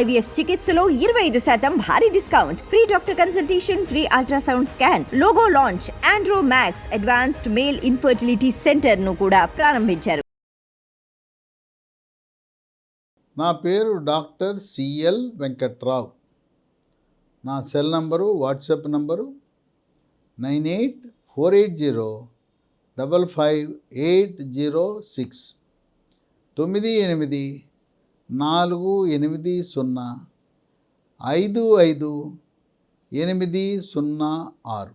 IVF చికిత్సలో ఇరవై ఐదు శాతం భారీ discount. Free doctor consultation free ultrasound scan logo launch andro max advanced male infertility సెంటర్ను కూడా ప్రారంభించారు. నా పేరు డాక్టర్ సిఎల్ వెంకట్రావు. నా cell number WhatsApp number nine eight four eight zero double five eight zero six. తొమ్మిది ఎనిమిది నాలుగు ఎనిమిది సున్నా ఐదు ఐదు ఎనిమిది సున్నా ఆరు.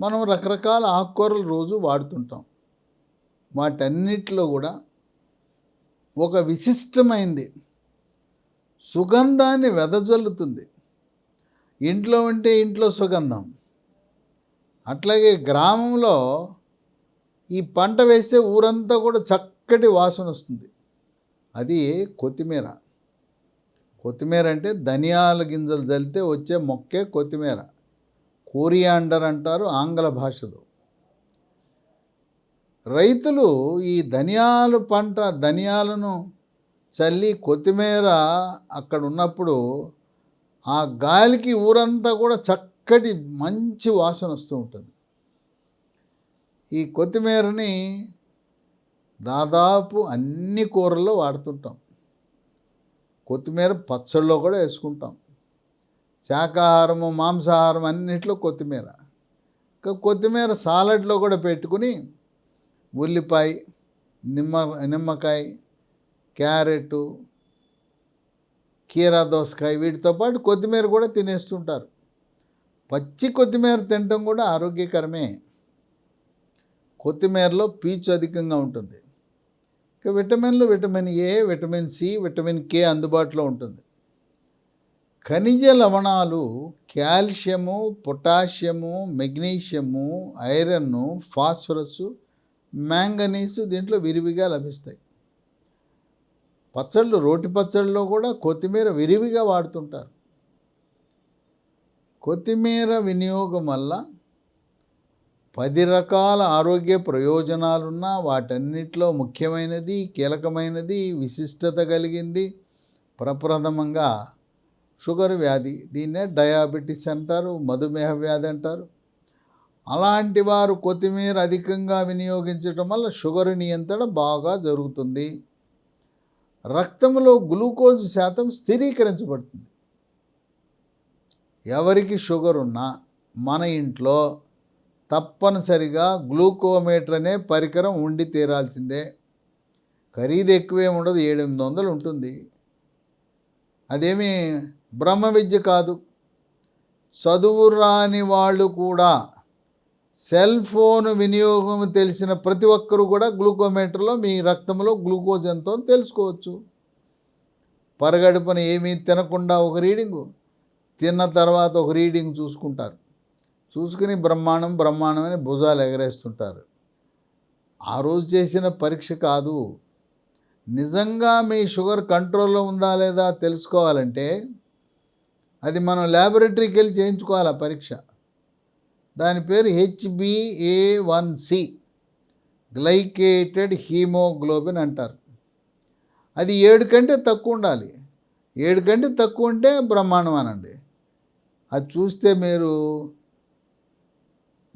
మనం రకరకాల ఆకుకూరలు రోజు వాడుతుంటాం. వాటన్నిటిలో కూడా ఒక విశిష్టమైంది. సుగంధాన్ని వెదజల్లుతుంది. ఇంట్లో ఉంటే ఇంట్లో సుగంధం. అట్లాగే గ్రామంలో ఈ పంట వేస్తే ఊరంతా కూడా చక్కటి వాసన వస్తుంది. అది కొత్తిమీర. కొత్తిమీర అంటే ధనియాల గింజలు చల్లితే వచ్చే మొక్కే కొత్తిమీర. కోరియాండర్ అంటారు ఆంగ్ల భాషలో. రైతులు ఈ ధనియాలు పంట ధనియాలను చల్లి కొత్తిమీర అక్కడ ఉన్నప్పుడు ఆ గాలికి ఊరంతా కూడా చక్కటి మంచి వాసన వస్తూ ఉంటుంది. ఈ కొత్తిమీరని దాదాపు అన్ని కూరల్లో వాడుతుంటాం. కొత్తిమీర పచ్చళ్ళలో కూడా వేసుకుంటాం. శాకాహారము మాంసాహారం అన్నిట్లో కొత్తిమీర. ఇంకా కొత్తిమీర సాలడ్లో కూడా పెట్టుకుని ఉల్లిపాయ నిమ్మ నిమ్మకాయ క్యారెట్ కీరా దోసకాయ వీటితో పాటు కొత్తిమీర కూడా తినేస్తుంటారు. పచ్చి కొత్తిమీర తినటం కూడా ఆరోగ్యకరమే. కొత్తిమీరలో పీచు అధికంగా ఉంటుంది. ఇక విటమిన్లు vitamin A vitamin C vitamin K అందుబాటులో ఉంటుంది. ఖనిజ లవణాలు calcium potassium magnesium iron phosphorus manganese దీంట్లో విరివిగా లభిస్తాయి. పచ్చళ్ళు రోటి పచ్చళ్ళలో కూడా కొత్తిమీర విరివిగా వాడుతుంటారు. కొత్తిమీర వినియోగం వల్ల పది రకాల ఆరోగ్య ప్రయోజనాలున్న వాటన్నిటిలో ముఖ్యమైనది కీలకమైనది విశిష్టత కలిగింది. ప్రప్రథమంగా షుగర్ వ్యాధి దీన్నే డయాబెటీస్ అంటారు మధుమేహ వ్యాధి అంటారు. అలాంటి వారు కొత్తిమీర అధికంగా వినియోగించడం వల్ల షుగర్ నియంత్రణ బాగా జరుగుతుంది. రక్తంలో గ్లూకోజ్ శాతం స్థిరీకరించబడుతుంది. ఎవరికి షుగర్ ఉన్నా మన ఇంట్లో తప్పనిసరిగా గ్లూకోమీటర్ అనే పరికరం ఉండి తీరాల్సిందే. ఖరీదు ఎక్కువే ఉండదు ఏడెనిమిది వందలు ఉంటుంది. అదేమీ బ్రహ్మ విద్య కాదు. చదువు రాని వాళ్ళు కూడా సెల్ ఫోన్ వినియోగం తెలిసిన ప్రతి ఒక్కరూ కూడా గ్లూకోమీటర్లో మీ రక్తంలో గ్లూకోజ్ ఎంతో తెలుసుకోవచ్చు. పరగడుపున ఏమీ తినకుండా ఒక రీడింగు. తిన్న తర్వాత ఒక రీడింగ్ చూసుకుంటారు. చూసుకుని బ్రహ్మాండం బ్రహ్మాండం అని భుజాలు ఎగరేస్తుంటారు. ఆ రోజు చేసిన పరీక్ష కాదు. నిజంగా మీ షుగర్ కంట్రోల్లో ఉందా లేదా తెలుసుకోవాలంటే అది మనం ల్యాబొరేటరీకి వెళ్ళి చేయించుకోవాలి ఆ పరీక్ష. దాని పేరు H B A one C glycated haemoglobin అంటారు. అది ఏడు కంటే తక్కువ ఉండాలి. ఏడు కంటే తక్కువ ఉంటే బ్రహ్మాండం అనండి. అది చూస్తే మీరు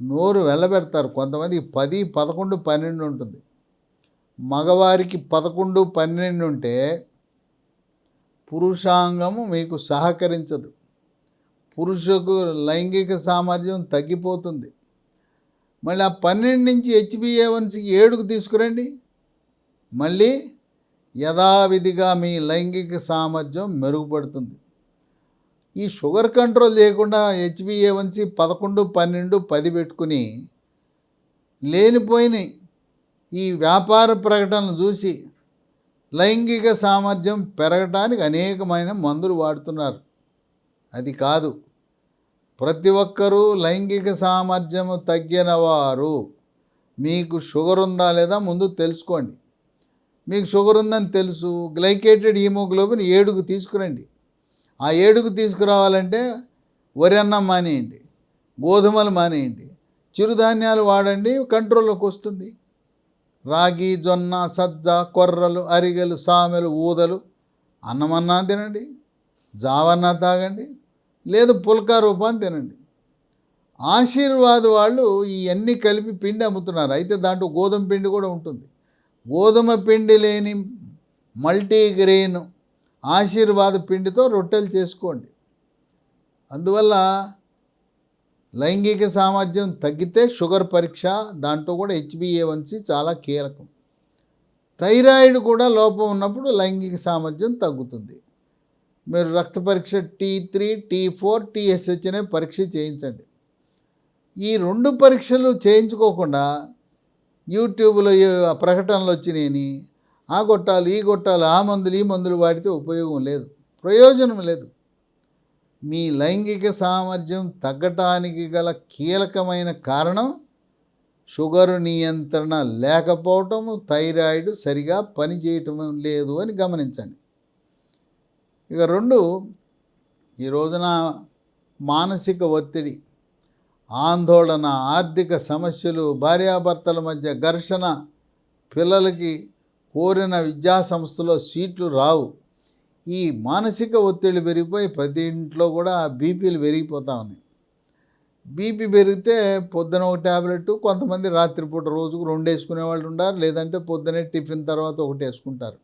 నోరు వెళ్ళబెడతారు. కొంతమందికి పది పదకొండు పన్నెండు ఉంటుంది. మగవారికి పదకొండు పన్నెండు ఉంటే పురుషాంగము మీకు సహకరించదు. పురుషుకు లైంగిక సామర్థ్యం తగ్గిపోతుంది. మళ్ళీ ఆ పన్నెండు నుంచి హెచ్బిఏవన్సీకి ఏడుకు తీసుకురండి. మళ్ళీ యథావిధిగా మీ లైంగిక సామర్థ్యం మెరుగుపడుతుంది. ఈ షుగర్ కంట్రోల్ చేయకుండా హెచ్బిఏవన్సీ పదకొండు పన్నెండు పది పెట్టుకుని లేనిపోయిన ఈ వ్యాపార ప్రకటనలు చూసి లైంగిక సామర్థ్యం పెరగటానికి అనేకమైన మందులు వాడుతున్నారు. అది కాదు. ప్రతి ఒక్కరూ లైంగిక సామర్థ్యము తగ్గిన వారు. మీకు షుగర్ ఉందా లేదా ముందు తెలుసుకోండి. మీకు షుగర్ ఉందని తెలుసు. గ్లైకేటెడ్ హీమోగ్లోబిన్ ఏడుకు తీసుకురండి. ఆ ఏడుకు తీసుకురావాలంటే వరి అన్నం మానేయండి గోధుమలు మానేయండి చిరుధాన్యాలు వాడండి కంట్రోల్లోకి వస్తుంది. రాగి జొన్న సజ్జ కొర్రలు అరిగెలు సామెలు ఊదలు అన్నమన్నా తినండి జావన్నా తాగండి లేదు పుల్కా రూపాన్ని తినండి. ఆశీర్వాద్ వాళ్ళు ఇవన్నీ కలిపి పిండి అమ్ముతున్నారు. అయితే దాంట్లో గోధుమ పిండి కూడా ఉంటుంది. గోధుమ పిండి లేని మల్టీగ్రెయిన్ ఆశీర్వాద పిండితో రొట్టెలు చేసుకోండి. అందువల్ల లైంగిక సామర్థ్యం తగ్గితే షుగర్ పరీక్ష దాంట్లో కూడా హెచ్బిఏవన్సీ చాలా కీలకం. థైరాయిడ్ కూడా లోపం ఉన్నప్పుడు లైంగిక సామర్థ్యం తగ్గుతుంది. మీరు రక్త పరీక్ష T three T four TSH అనే పరీక్ష చేయించండి. ఈ రెండు పరీక్షలు చేయించుకోకుండా యూట్యూబ్లో ప్రకటనలు వచ్చినాయని ఆ కొట్టాలి ఈ కొట్టాలి ఆ మందులు ఈ మందులు వాడితే ఉపయోగం లేదు ప్రయోజనం లేదు. మీ లైంగిక సామర్థ్యం తగ్గటానికి గల కీలకమైన కారణం షుగర్ నియంత్రణ లేకపోవటము థైరాయిడ్ సరిగా పనిచేయటం లేదు అని గమనించండి. ఇక రెండు ఈ రోజున మానసిక ఒత్తిడి ఆందోళన ఆర్థిక సమస్యలు భార్యాభర్తల మధ్య ఘర్షణ పిల్లలకి కోరిన విద్యా సంస్థలో సీట్లు రావు. ఈ మానసిక ఒత్తిడి పెరిగిపోయి ప్రతి ఇంట్లో కూడా బీపీలు పెరిగిపోతూ ఉన్నాయి. బీపీ పెరిగితే పొద్దున ఒక ట్యాబ్లెట్ కొంతమంది రాత్రిపూట రోజుకు రెండు వేసుకునే వాళ్ళు ఉంటారు లేదంటే పొద్దునే టిఫిన్ తర్వాత ఒకటి వేసుకుంటారు.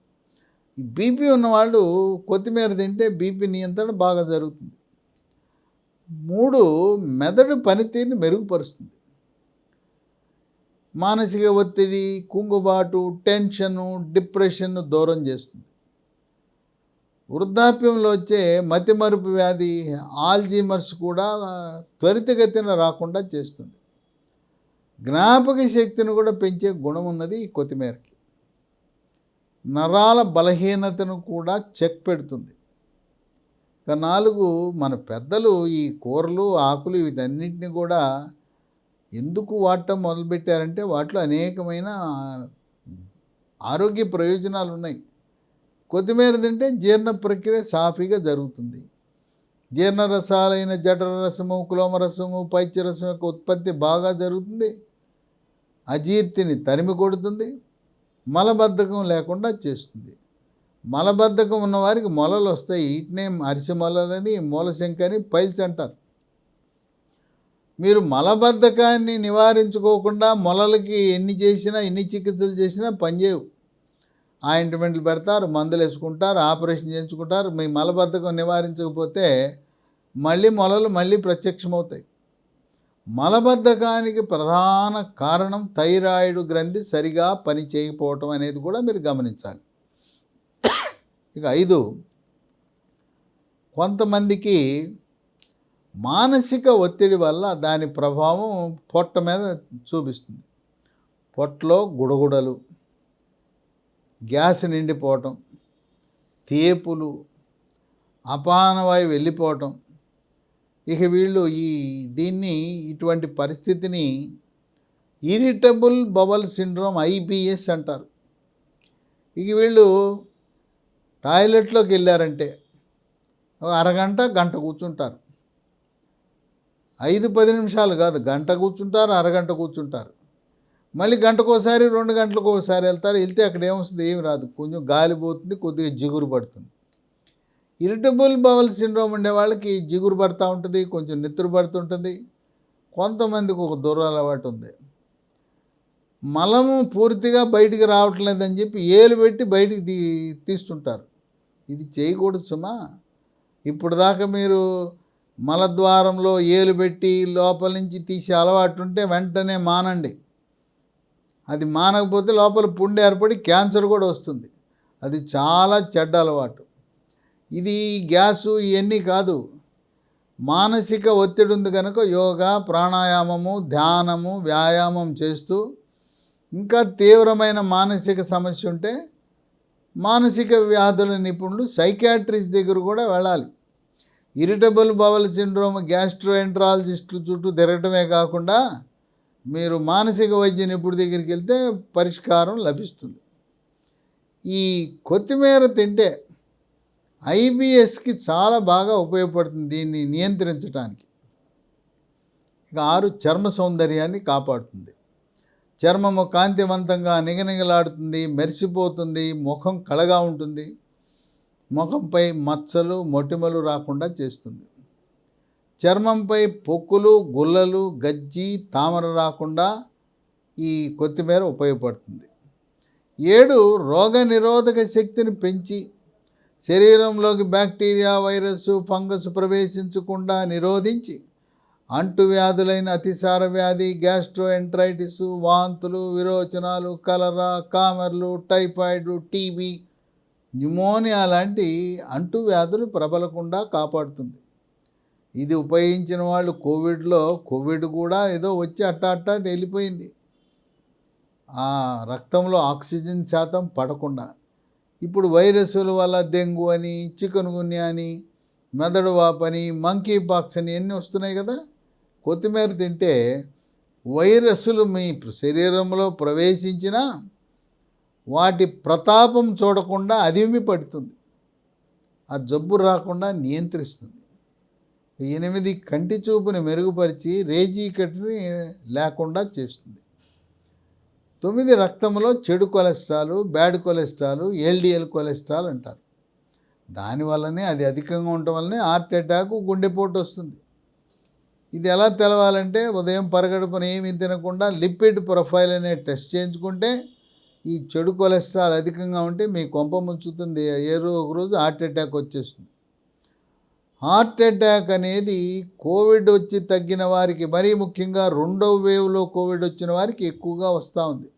ఈ బీపీ ఉన్నవాళ్ళు కొత్తిమీర తింటే బీపీ నియంత్రణ బాగా జరుగుతుంది. మూడు మెదడు పనితీరుని మెరుగుపరుస్తుంది. మానసిక ఒత్తిడి కుంగుబాటు టెన్షను డిప్రెషన్ దూరం చేస్తుంది. వృద్ధాప్యంలో వచ్చే మతిమరుపు వ్యాధి ఆల్జీమర్స్ కూడా త్వరితగతిన రాకుండా చేస్తుంది. జ్ఞాపక శక్తిని కూడా పెంచే గుణం ఉన్నది ఈ కొత్తిమీరకి. నరాల బలహీనతను కూడా చెక్ పెడుతుంది. ఇక నాలుగు మన పెద్దలు ఈ కూరలు ఆకులు వీటన్నిటిని కూడా ఎందుకు వాడటం మొదలుపెట్టారంటే వాటిలో అనేకమైన ఆరోగ్య ప్రయోజనాలు ఉన్నాయి కొత్తిమీర తింటే జీర్ణ ప్రక్రియ సాఫీగా జరుగుతుంది. జీర్ణరసాలైన జఠరరసము కులోమరసము పైత్యరసం యొక్క ఉత్పత్తి బాగా జరుగుతుంది. అజీర్తిని తరిమి కొడుతుంది. మలబద్ధకం లేకుండా చేస్తుంది. మలబద్ధకం ఉన్నవారికి మొలలు వస్తాయి. వీటినే అరిసె మొలలని మూలశంక అని పైల్స్ అంటారు. మీరు మలబద్ధకాన్ని నివారించుకోకుండా మొలలకి ఎన్ని చేసినా ఎన్ని చికిత్సలు చేసినా పనిచేయవు ఆయింట్మెంట్లు పెడతారు మందులు వేసుకుంటారు ఆపరేషన్ చేయించుకుంటారు. మీ మలబద్ధకం నివారించకపోతే మళ్ళీ మొలలు మళ్ళీ ప్రత్యక్షమవుతాయి. మలబద్ధకానికి ప్రధాన కారణం థైరాయిడ్ గ్రంథి సరిగా పని చేయకపోవటం అనేది కూడా మీరు గమనించాలి. ఇక ఐదు కొంతమందికి మానసిక ఒత్తిడి వల్ల దాని ప్రభావం పొట్ట మీద చూపిస్తుంది. పొట్టలో గుడగుడలు గ్యాస్ నిండిపోవటం తేపులు అపానవాయు వెళ్ళిపోవటం. ఇక వీళ్ళు ఈ దీన్ని ఇటువంటి పరిస్థితిని ఇరిటబుల్ బబల్ సిండ్రోమ్ ఐబిఎస్ అంటారు. ఇక వీళ్ళు టాయిలెట్లోకి వెళ్ళారంటే అరగంట గంట కూర్చుంటారు. ఐదు పది నిమిషాలు కాదు. గంట కూర్చుంటారు అరగంట కూర్చుంటారు. మళ్ళీ గంటకోసారి రెండు గంటలకు ఒకసారి వెళ్తారు. వెళ్తే అక్కడ ఏమొస్తుంది? ఏమి రాదు. కొంచెం గాలి పోతుంది కొద్దిగా జిగురు పడుతుంది. ఇరిటబుల్ బవల్ సిండ్రోమ్ ఉండే వాళ్ళకి జిగురు పడుతూ ఉంటుంది కొంచెం నిద్ర పడుతుంటుంది. కొంతమందికి ఒక దురలవాటు ఉంది. మలము పూర్తిగా బయటికి రావట్లేదని చెప్పి ఏలు పెట్టి బయటికి తీ తీస్తుంటారు. ఇది చేయకూడదు సుమా. ఇప్పుడు దాకా మీరు మలద్వారంలో ఏలు పెట్టి లోపల నుంచి తీసే అలవాటు ఉంటే వెంటనే మానండి. అది మానకపోతే లోపల పుండె ఏర్పడి క్యాన్సర్ కూడా వస్తుంది. అది చాలా చెడ్డ అలవాటు. ఇది గ్యాసు ఇవన్నీ కాదు. మానసిక ఒత్తిడి ఉంది కనుక యోగా ప్రాణాయామము ధ్యానము వ్యాయామం చేస్తూ ఇంకా తీవ్రమైన మానసిక సమస్య ఉంటే మానసిక వ్యాధుల నిపుణులు సైకాట్రిస్ట్ దగ్గర కూడా వెళ్ళాలి. ఇరిటబుల్ బవల్ సిండ్రోమ్ గ్యాస్ట్రోఎంట్రాలజిస్టుల చుట్టూ తిరగటమే కాకుండా మీరు మానసిక వైద్య నిపుణుడి దగ్గరికి వెళ్తే పరిష్కారం లభిస్తుంది. ఈ కొత్తిమీర తింటే ఐబిఎస్కి చాలా బాగా ఉపయోగపడుతుంది దీన్ని నియంత్రించడానికి ఇక ఆరు చర్మ సౌందర్యాన్ని కాపాడుతుంది. చర్మము కాంతివంతంగా నిగనిగలాడుతుంది మెరిసిపోతుంది ముఖం కళగా ఉంటుంది. ముఖంపై మచ్చలు మొటిమలు రాకుండా చేస్తుంది. చర్మంపై పొక్కులు గుల్లలు గజ్జి తామర రాకుండా ఈ కొత్తిమీర ఉపయోగపడుతుంది. ఏడు రోగ నిరోధక శక్తిని పెంచి శరీరంలోకి బ్యాక్టీరియా వైరస్ ఫంగస్ ప్రవేశించకుండా నిరోధించి అంటువ్యాధులైన అతిసార వ్యాధి గ్యాస్ట్రోఎంట్రైటిస్ వాంతులు విరోచనాలు కలరా కామెర్లు టైఫాయిడ్ టీబీ న్యూమోనియా లాంటి అంటువ్యాధులు ప్రబలకుండా కాపాడుతుంది. ఇది ఉపయోగించిన వాళ్ళు కోవిడ్లో కోవిడ్ కూడా ఏదో వచ్చి అట్ట అట్ట వెళ్ళిపోయింది. ఆ రక్తంలో ఆక్సిజన్ శాతం పడకుండా. ఇప్పుడు వైరస్ల వల్ల డెంగ్యూ అని చికెన్ గున్యా అని మెదడు వాపని మంకీ పాక్స్ అని ఎన్ని వస్తున్నాయి కదా? కొత్తిమీర తింటే వైరస్లు మీ శరీరంలో ప్రవేశించినా వాటి ప్రతాపం చూడకుండా అదిమి పడుతుంది. ఆ జబ్బు రాకుండా నియంత్రిస్తుంది. ఎనిమిది కంటి చూపుని మెరుగుపరిచి రేజీకటిని లేకుండా చేస్తుంది. తొమ్మిది రక్తంలో చెడు cholesterol bad cholesterol LDL cholesterol అంటారు. దానివల్లనే అది అధికంగా ఉండటం వల్లనే హార్ట్ అటాక్ గుండెపోటు వస్తుంది. ఇది ఎలా తెలవాలంటే ఉదయం పరగడుపున ఏమీ తినకుండా లిపిడ్ ప్రొఫైల్ అనే టెస్ట్ చేయించుకుంటే ఈ చెడు కొలెస్ట్రాల్ అధికంగా ఉంటే మీ కొంప ముంచుతుంది. ఏ రోజు ఒక రోజు హార్ట్ అటాక్ వచ్చేస్తుంది. హార్ట్ అటాక్ అనేది కోవిడ్ వచ్చి తగ్గిన వారికి మరీ ముఖ్యంగా రెండవ వేవ్లో కోవిడ్ వచ్చిన వారికి ఎక్కువగా వస్తూ ఉంది.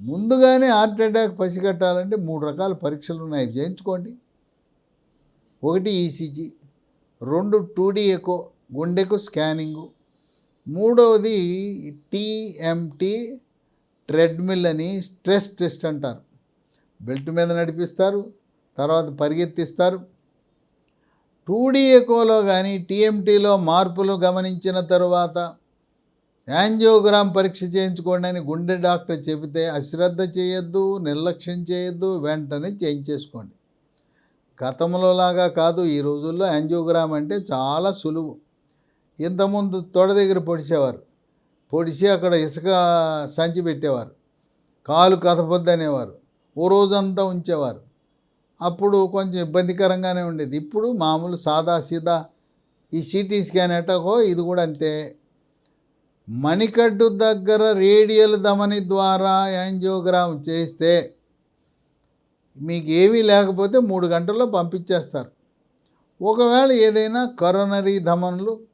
ముందుగానే హార్ట్ అటాక్ పసిగట్టాలంటే మూడు రకాల పరీక్షలు ఉన్నాయి. చేయించుకోండి. ఒకటి ఈసీజీ రెండు టూడీ ఎకో గుండెకు స్కానింగు మూడవది టీఎంటీ ట్రెడ్మిల్ అని స్ట్రెస్ టెస్ట్ అంటారు. బెల్ట్ మీద నడిపిస్తారు తర్వాత పరిగెత్తిస్తారు. టూ ఎకోలో కానీ టీఎంటీలో మార్పులు గమనించిన తరువాత యాంజియోగ్రామ్ పరీక్ష చేయించుకోండి అని గుండె డాక్టర్ చెబితే అశ్రద్ధ చేయొద్దు నిర్లక్ష్యం చేయొద్దు వెంటనే చేయించేసుకోండి గతంలో లాగా కాదు ఈ రోజుల్లో యాంజియోగ్రామ్ అంటే చాలా సులువు. ఇంతకుముందు తొడ దగ్గర పొడిచేవారు. పొడిచి అక్కడ ఇసుక సంచి పెట్టేవారు. కాలు కథపొద్దు అనేవారు. ఓ రోజంతా ఉంచేవారు. అప్పుడు కొంచెం ఇబ్బందికరంగానే ఉండేది. ఇప్పుడు మామూలు సాదా సీదా ఈ సిటీ స్కాన్ ఎటకో ఇది కూడా అంతే. మణికట్టు దగ్గర రేడియల్ ధమని ద్వారా యాంజియోగ్రామ్ చేస్తే మీకు ఏమీ లేకపోతే మూడు గంటల్లో పంపించేస్తారు. ఒకవేళ ఏదైనా కరోనరీ ధమనులు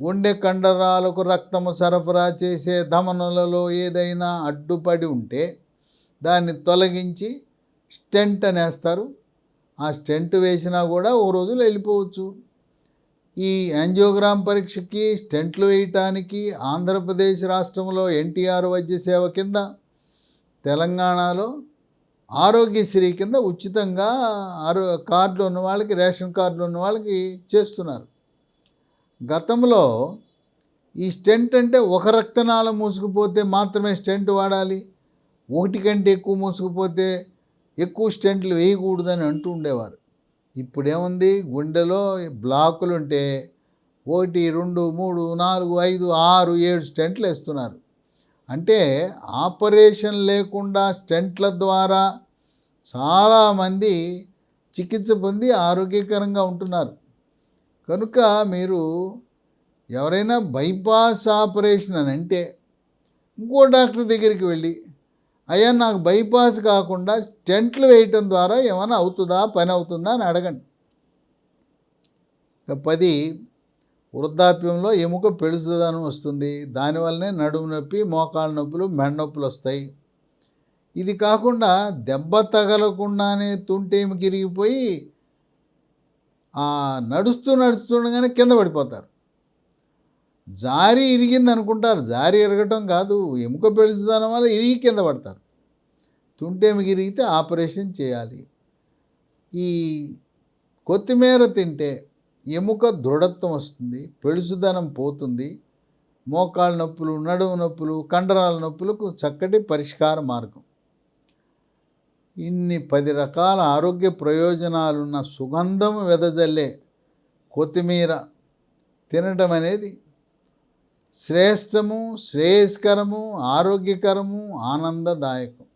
గుండె కండరాలకు రక్తము సరఫరా చేసే ధమనులలో ఏదైనా అడ్డుపడి ఉంటే దాన్ని తొలగించి స్టెంట్ అనేస్తారు. ఆ స్టెంట్ వేసినా కూడా ఓ రోజులు వెళ్ళిపోవచ్చు. ఈ యాంజియోగ్రామ్ పరీక్షకి స్టెంట్లు వేయటానికి ఆంధ్రప్రదేశ్ రాష్ట్రంలో ఎన్టీఆర్ వైద్య సేవ కింద తెలంగాణలో ఆరోగ్యశ్రీ కింద ఉచితంగా ఆరో కార్డులు ఉన్న వాళ్ళకి రేషన్ కార్డులు ఉన్న వాళ్ళకి చేస్తున్నారు. గతంలో ఈ స్టెంట్ అంటే ఒక రక్తనాళం మూసుకుపోతే మాత్రమే స్టెంట్ వాడాలి ఒకటి కంటే ఎక్కువ మూసుకుపోతే ఎక్కువ స్టెంట్లు వేయకూడదని అంటూ ఉండేవారు. ఇప్పుడేముంది? గుండెలో బ్లాకులు ఉంటే ఒకటి రెండు మూడు నాలుగు ఐదు ఆరు ఏడు స్టెంట్లు వేస్తున్నారు. అంటే ఆపరేషన్ లేకుండా స్టెంట్ల ద్వారా చాలామంది చికిత్స పొంది ఆరోగ్యకరంగా ఉంటున్నారు. కనుక మీరు ఎవరైనా బైపాస్ ఆపరేషన్ అని అంటే ఇంకో డాక్టర్ దగ్గరికి వెళ్ళి అయ్యా నాకు బైపాస్ కాకుండా టెంట్లు వేయటం ద్వారా ఏమైనా అవుతుందా? పని అవుతుందా? అని అడగండి. పది వృద్ధాప్యంలో ఎముక పెడుతుందని వస్తుంది. దానివల్లనే నడుము నొప్పి మోకాళ్ళ నొప్పులు మెడ నొప్పులు వస్తాయి. ఇది కాకుండా దెబ్బ తగలకుండానే తుంటేమి గిరిగిపోయి నడుస్తూ నడుస్తుండగానే కింద పడిపోతారు. జారి ఇరిగింది అనుకుంటారు. జారి ఇరగటం కాదు. ఎముక పెళుసుదనం వల్ల ఇరిగి కింద పడతారు. తుంటేమి ఇరిగితే ఆపరేషన్ చేయాలి. ఈ కొత్తిమీర తింటే ఎముక దృఢత్వం వస్తుంది పెళుసుదనం పోతుంది. మోకాళ్ళ నొప్పులు నడుము నొప్పులు కండరాల నొప్పులకు చక్కటి పరిష్కార మార్గం. ఇన్ని పది రకాల ఆరోగ్య ప్రయోజనాలున్న సుగంధం వెదజల్లే కొత్తిమీర తినడం అనేది శ్రేష్టము శ్రేయస్కరము ఆరోగ్యకరము ఆనందదాయకం.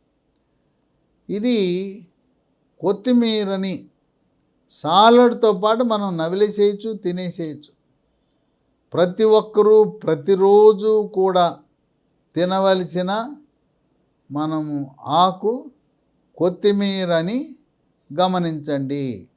ఇది కొత్తిమీరని సాలడ్తో పాటు మనం నవిలేసేయచ్చు తినేసేయచ్చు. ప్రతి ఒక్కరూ ప్రతిరోజు కూడా తినవలసిన మనము ఆకు కొత్తిమీరని గమనించండి.